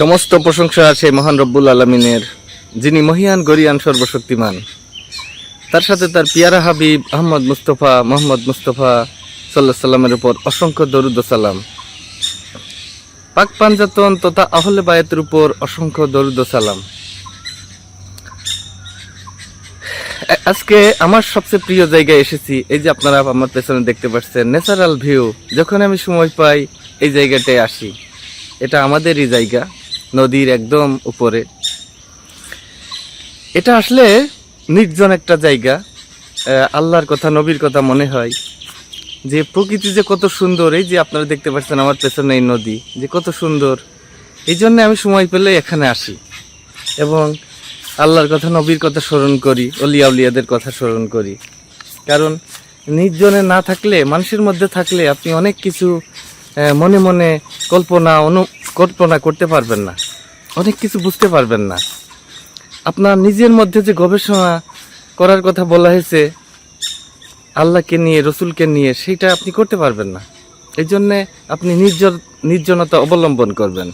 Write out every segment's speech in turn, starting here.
সমস্ত প্রশংসা আছে মহান রব্বুল আলমিনের, যিনি মহিয়ান, গরিয়ান, সর্বশক্তিমান। তার সাথে তার পিয়ারা হাবিব আহমদ মুস্তফা, মোহাম্মদ মুস্তফা সাল্লাহ সাল্লামের উপর অসংখ্য দরুদ সালাম। পাক পাঞ্জাতন তথা আহলে বায়াতের উপর অসংখ্য দরুদ সালাম। আজকে আমার সবচেয়ে প্রিয় জায়গায় এসেছি, এই যে আপনারা আমার পেছনে দেখতে পাচ্ছেন, ন্যাচারাল ভিউ। যখন আমি সময় পাই, এই জায়গাটায় আসি। এটা আমাদেরই জায়গা। নদীর একদম উপরে। এটা আসলে নির্জন একটা জায়গা। আল্লাহর কথা, নবীর কথা মনে হয় যে প্রকৃতি যে কত সুন্দর। এই যে আপনারা দেখতে পাচ্ছেন আমার পেছনে এই নদী, যে কত সুন্দর। এই জন্য আমি সময় পেলে এখানে আসি এবং আল্লাহর কথা, নবীর কথা স্মরণ করি, অলিয়া উলিয়াদের কথা স্মরণ করি। কারণ নির্জনে না থাকলে, মানুষের মধ্যে থাকলে আপনি অনেক কিছু মনে মনে কল্পনা, অনু কল্পনা করতে পারবেন না। অনেক কিছু বুঝতে পারবেন না। আপনার নিজের মধ্যে যে গবেষণা করার কথা বলা হয়েছে, আল্লাহকে নিয়ে, রসুলকে নিয়ে সেইটা আপনি করতে পারবেন না। এই জন্যে আপনি নির্জন, নির্জনতা অবলম্বন করবেন।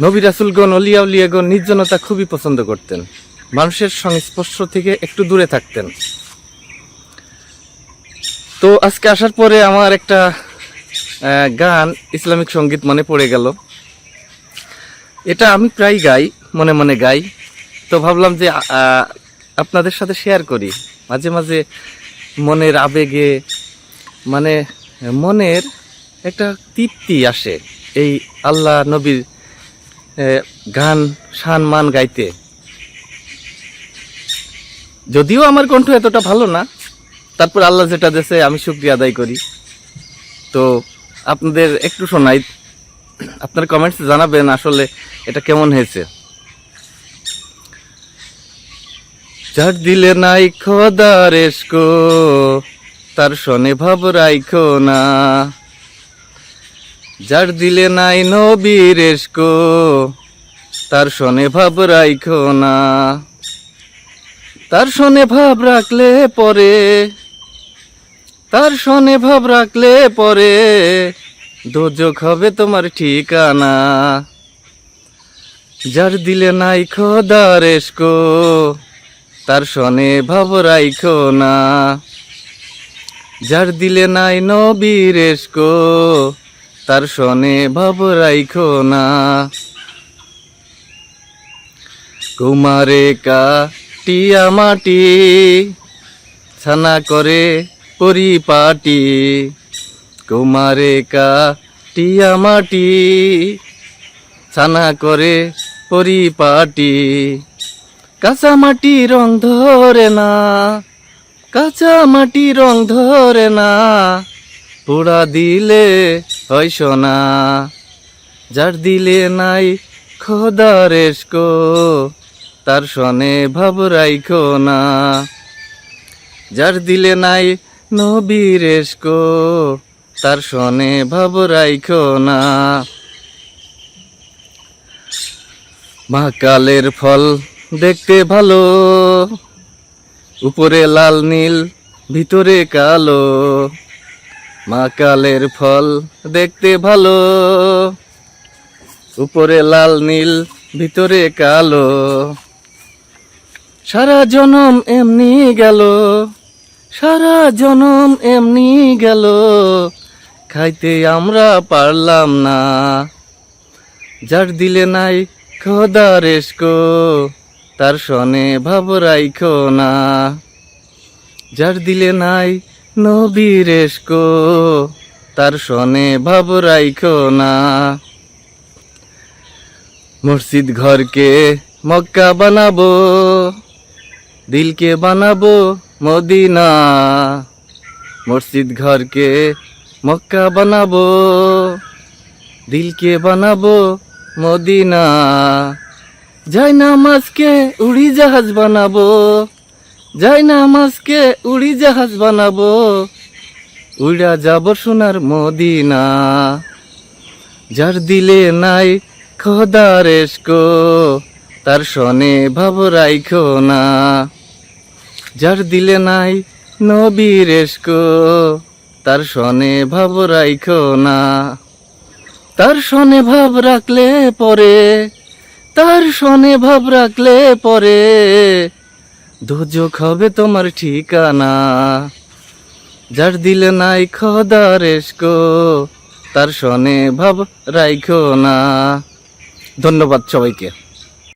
নবী রাসুলগণ অলিয়া উলিয়াগণ নির্জনতা খুবই পছন্দ করতেন। মানুষের সংস্পর্শ থেকে একটু দূরে থাকতেন। তো আজকে আসার পরে আমার একটা গান ইসলামিক সংগীত মনে পড়ে গেল। এটা আমি প্রায় গাই, মনে মনে গাই। তো ভাবলাম যে আপনাদের সাথে শেয়ার করি। মাঝে মাঝে মনের আবেগে মানে মনের একটা তৃপ্তি আসে এই আল্লাহ নবীর গান, শান, মান গাইতে। যদিও আমার কণ্ঠ এতটা ভালো না, তারপর আল্লাহ যেটা দেশে আমি শুক্রিয়া আদায় করি। তো আপনাদের একটু শোনাই। আপনার কমেন্টস জানাবেন আসলে এটা কেমন হয়েছে। যার দিলে নাই খোদা রেস্কো, তার শনে ভাব রাইখো না। যার দিলে নাই নবী রেস্কো, তার শনে ভাব রাইখো না। তার শনে ভাব রাখলে পরে তার শনে ভাব রাখলে পরে দোজক হবে তোমার ঠিকানা। যার দিলে নাই খোদা রেস্কো তার শনে ভাব রাইখো না। যার দিলে নাই নবী রেস্কো তার শনে ভাব রাইখো না। কুমারে কা টিয়া মাটি, ছানা করে পরিপাটি কুমারে কা টিয়া মাটি ছানা করে পরিপাটি কাঁচা মাটি রং ধরে না, কাঁচা মাটি রং ধরে না, পোড়া দিলে হয় সোনা, যার দিলে নাই খোদা রেস্কো, তার সনে ভাব রাইখো না। যার দিলে নাই নবী রেস্কো তার সনে ভাব রাইখো না। মহাকালের ফল দেখতে ভালো, উপরে লাল নীল, ভিতরে কালো। মহাকালের ফল দেখতে ভালো, উপরে লাল নীল, ভিতরে কালো। সারা জনম এমনি গেল সারা জনম এমনি গেল, খাইতে আমরা পারলাম না। যার দিলে নাই খোদা রেস্কো, তার সনে ভাব রাইখো না। যার দিলে নাই নবী রেস্কো, তার সনে ভাব রাইখো না। মসজিদ ঘরকে মক্কা বানাবো, দিলকে বানাবো মদিনা মসজিদ ঘরকে মক্কা বানাবো, দিলকে বানাবো মদিনা। যাই নামাজকে উড়ি জাহাজ বানাবো, যাই নামাজকে উড়ি জাহাজ বানাবো, উড়া যাব সোনার মদিনা। যার দিলে নাই খোদা রেস্কো, তার সনে ভাব রাইখো না। যার দিলে নাই নবী রেস্কো তার সনে ভাব রাইখো না। তার সনে ভাব রাখলে পরে, তার সনে ভাব রাখলে পরে, দুজক হবে তোমার ঠিকানা। যার দিলে নাই এসকো তার সনে ভাব রাইখো না। ধন্যবাদ সবাইকে।